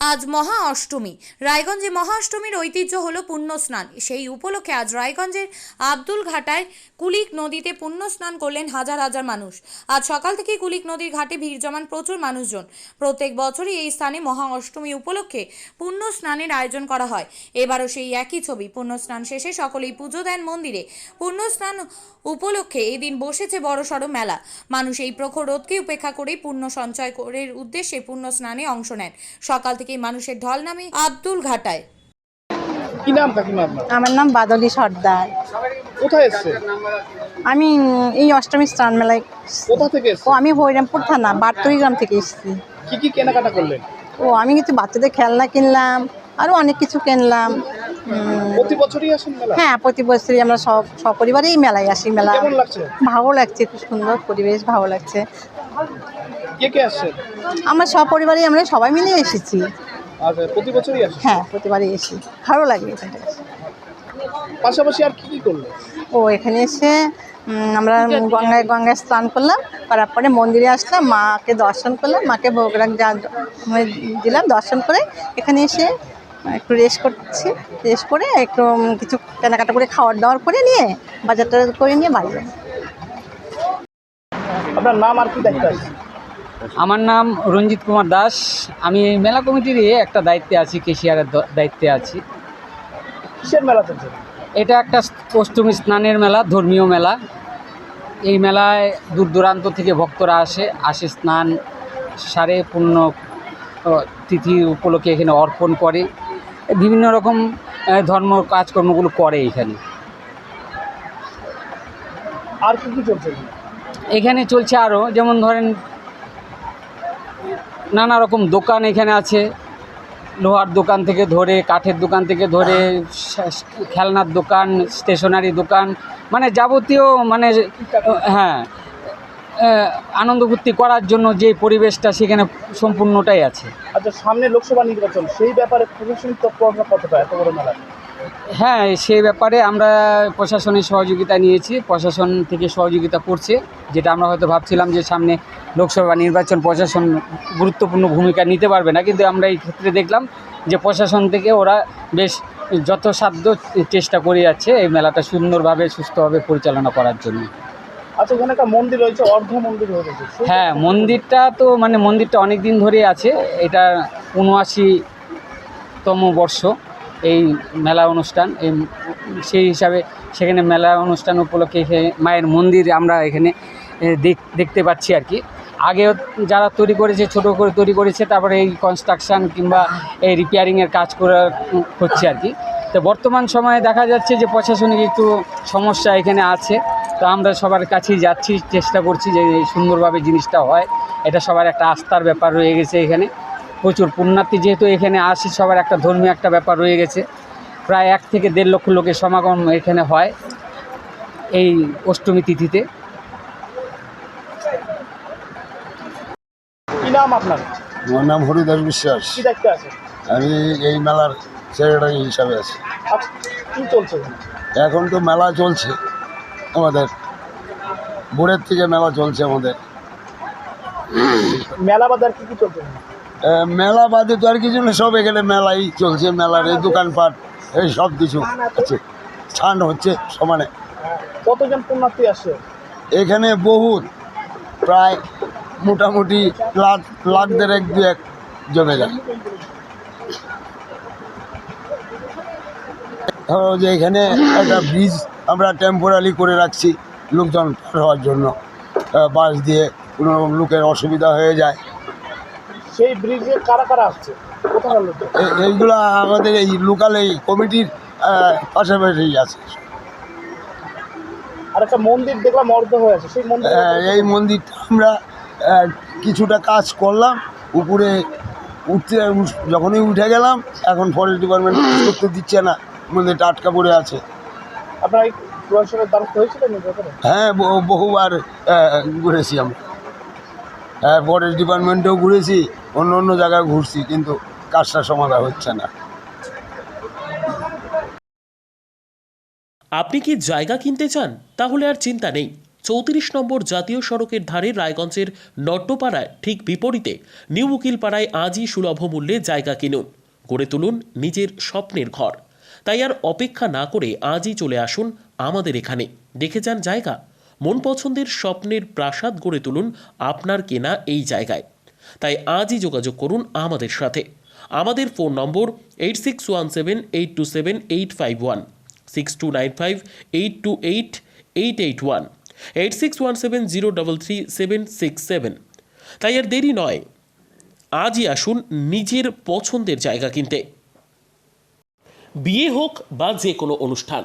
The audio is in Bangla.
আজ মহা অষ্টমী। রায়গঞ্জে মহা অষ্টমীর ঐতিহ্য হলো পুণ্য স্নান সেই উপলক্ষে আজ রায়গঞ্জের আব্দুল ঘাটায় কুলিক নদীতে পুণ্য স্নান করলেন হাজার হাজার মানুষ। আজ সকাল থেকে কুলিক নদীর ঘাটে ভিড় জমান প্রচুর মানুষজন। প্রত্যেক বছরই এই স্থানে মহা অষ্টমী উপলক্ষে পুণ্য স্নানের আয়োজন করা হয়। এবারও সেই একই ছবি। পুণ্য স্নান শেষে সকলেই পুজো দেন মন্দিরে। পুণ্য স্নান উপলক্ষে এই দিন বসেছে বড়সড় মেলা। মানুষ এই প্রখর রোদকে উপেক্ষা করেই পুণ্য সঞ্চয় করে উদ্দেশ্যে পুণ্য স্নানে অংশ নেন। সকাল থেকে মানুষের ঢল নামে আব্দুল ঘাটায়। কি নাম কাকিমা আপনার? আমার নাম বাদলি সর্দার। কোথায় এসছে? আমি এই অষ্টমী স্নান মেলায় কোথা থেকে ও আমি হরিরামপুর থানা বারতরি গ্রাম থেকে এসেছি। কি কি কেনাকাটা করলেন? ও আমি কিছু বাচ্চাদের খেলনা কিনলাম আরও অনেক কিছু কিনলাম। প্রতি বছরই আসেন মেলা? হ্যাঁ প্রতি বছরই আমরা সব সপরিবারেই মেলায় আসি মেলা কেমন লাগছে? ভালো লাগছে খুব সুন্দর পরিবেশ ভালো লাগছে। কে কে আসছেন? আমরা সপরিবারেই আমরা সবাই মিলে এসেছি। আচ্ছা প্রতি বছরই আসেন হ্যাঁ প্রতিবারই এসি ভালো লাগে এখানটা এসে। পাশাপাশি আর কি কি করলেন? ও এখানে এসে উম, আমরা গঙ্গায় গঙ্গায় স্নান করলাম করার পরে মন্দিরে আসলাম মাকে দর্শন করলাম মাকে ভোগ রাখ যা দিলাম দর্শন করে এখানে এসে একটু রেস্ট করছি রেস্ট করে একটু উম, কিছু কেনাকাটা করে খাওয়ার দাওয়ার করে নিয়ে বাজারটা করে নিয়ে বাড়ি যাব। আপনার নাম আর কি দায়িত্ব আছে আমার নাম রঞ্জিত কুমার দাস। আমি মেলা কমিটির একটা দায়িত্বে আছি কেশিয়ারের দায়িত্বে আছি। কিসের মেলা চলছে? এটা একটা অষ্টমী স্নানের মেলা ধর্মীয় মেলা। এই মেলায় দূর দূরান্ত থেকে ভক্তরা আসে আসে স্নান সারে পূর্ণ তিথি উপলক্ষে এখানে অর্পণ করে। বিভিন্ন রকম ধর্ম কাজকর্মগুলো করে এখানে। আর কি কি চলছে? এখানে চলছে আরও যেমন ধরেন নানা রকম দোকান এখানে আছে। লোহার দোকান থেকে ধরে, কাঠের দোকান থেকে ধরে খেলনার দোকান, স্টেশনারি দোকান মানে যাবতীয় মানে হ্যাঁ আনন্দ ফুর্তি করার জন্য যে পরিবেশটা সেখানে সম্পূর্ণটাই আছে। আচ্ছা সামনে লোকসভা নির্বাচন, সেই ব্যাপারে প্রশাসনিক তৎপরতা কতটা? এত বড় মেলা। হ্যাঁ সেই ব্যাপারে আমরা প্রশাসনের সহযোগিতা নিয়েছি প্রশাসন থেকে সহযোগিতা করছে যেটা আমরা হয়তো ভাবছিলাম যে সামনে লোকসভা নির্বাচন প্রশাসন গুরুত্বপূর্ণ ভূমিকা নিতে পারবে না কিন্তু আমরা এই ক্ষেত্রে দেখলাম যে প্রশাসন থেকে ওরা বেশ যথাসাধ্য চেষ্টা করে যাচ্ছে এই মেলাটা সুন্দরভাবে সুস্থভাবে পরিচালনা করার জন্য। আচ্ছা ওখানে একটা মন্দির রয়েছে অর্ধ মন্দির হয়ে হ্যাঁ মন্দিরটা তো মানে মন্দিরটা অনেক দিন ধরেই আছে এটা উনআশিতম বর্ষ। এই মেলা অনুষ্ঠান, এই সেই হিসাবে সেখানে মেলা অনুষ্ঠান উপলক্ষে মায়ের মন্দির আমরা এখানে দেখ- দেখতে পাচ্ছি আর কি। আগেও যারা তৈরি করেছে, ছোট করে তৈরি করেছে, তারপরে এই কনস্ট্রাকশান কিংবা এই রিপেয়ারিংয়ের কাজ করা হচ্ছে আর কি। তো বর্তমান সময়ে দেখা যাচ্ছে যে প্রশাসনিক একটু সমস্যা এখানে আছে। তো আমরা সবার কাছেই যাচ্ছি, চেষ্টা করছি যে সুন্দরভাবে জিনিসটা হয়। এটা সবার একটা আস্থার ব্যাপার রয়ে গেছে এখানে। প্রচুর পুণ্যার্থী যেহেতু এখানে আসি সবার একটা ধর্মীয় একটা ব্যাপার রয়ে গেছে। প্রায় এক থেকে দেড় লক্ষ লোকের সমাগম এখানে হয় এই অষ্টমী তিথিতে। কি নাম আপনার? আমার নাম হরিদাস বিশ্বাস। কি আমি এই মেলার সেক্রেটারি হিসাবে আছি। আচ্ছা কি চলছে এখন তো মেলা চলছে আমাদের। ভোরের থেকে মেলা চলছে আমাদের। মেলা বাজার কি কি চলছে? মেলা বাদে তো আর কিছু না সব এখানে মেলাই চলছে মেলার এই দোকানপাট এই সব কিছু আছে স্থান হচ্ছে সমানে। কতজন পুণ্যার্থী আসছে এখানে বহুত প্রায় মোটামুটি লাখ লাখ দেড়েক দু এক জমে যায়। ধরো যে এখানে একটা ব্রিজ আমরা টেম্পোরারি করে রাখছি লোকজন পার হওয়ার জন্য। বাস দিয়ে কোনো রকম লোকের অসুবিধা হয়ে যায়। সেই ব্রিজে কারা কারা আসছে? কোথাকার লোক এইগুলো আমাদের এই লোকাল এই কমিটির পাশাপাশি আছে। আর একটা মন্দির দেখলাম অর্ধ হয়ে আছে। সেই মন্দির এই মন্দিরটা আমরা কিছুটা কাজ করলাম। উপরে উঠতে যখনই উঠে গেলাম এখন ফরেস্ট ডিপার্টমেন্ট করতে দিচ্ছে না। মন্দিরটা আটকা পড়ে আছে। আপনার প্রশাসনের দ্বারস্থ হয়েছিলেন হ্যাঁ বহুবার ঘুরেছি আমরা। হ্যাঁ ফরেস্ট ডিপার্টমেন্টেও ঘুরেছি, অন্য অন্য জায়গায় ঘুরছি, কিন্তু কাজটা সমাধান হচ্ছে না। আপনি কি জায়গা কিনতে চান? তাহলে আর চিন্তা নেই। চৌত্রিশ নম্বর জাতীয় সড়কের ধারে রায়গঞ্জের নট্টপাড়ায় ঠিক বিপরীতে নিউ উকিলপাড়ায় আজই সুলভ মূল্যে জায়গা কিনুন। গড়ে তুলুন নিজের স্বপ্নের ঘর। তাই আর অপেক্ষা না করে আজই চলে আসুন আমাদের এখানে। দেখে যান জায়গা। মন পছন্দের স্বপ্নের প্রাসাদ গড়ে তুলুন আপনার কেনা এই জায়গায়। তাই আজই যোগাযোগ করুন আমাদের সাথে। আমাদের phone number eight six one seven eight two seven eight five one six two nine five eight two eight eight eight one eight six one seven zero double three seven six seven তাই আর দেরি নয়, আজই আসুন নিজের পছন্দের জায়গা কিনতে। বিয়ে হোক বা যে কোনো অনুষ্ঠান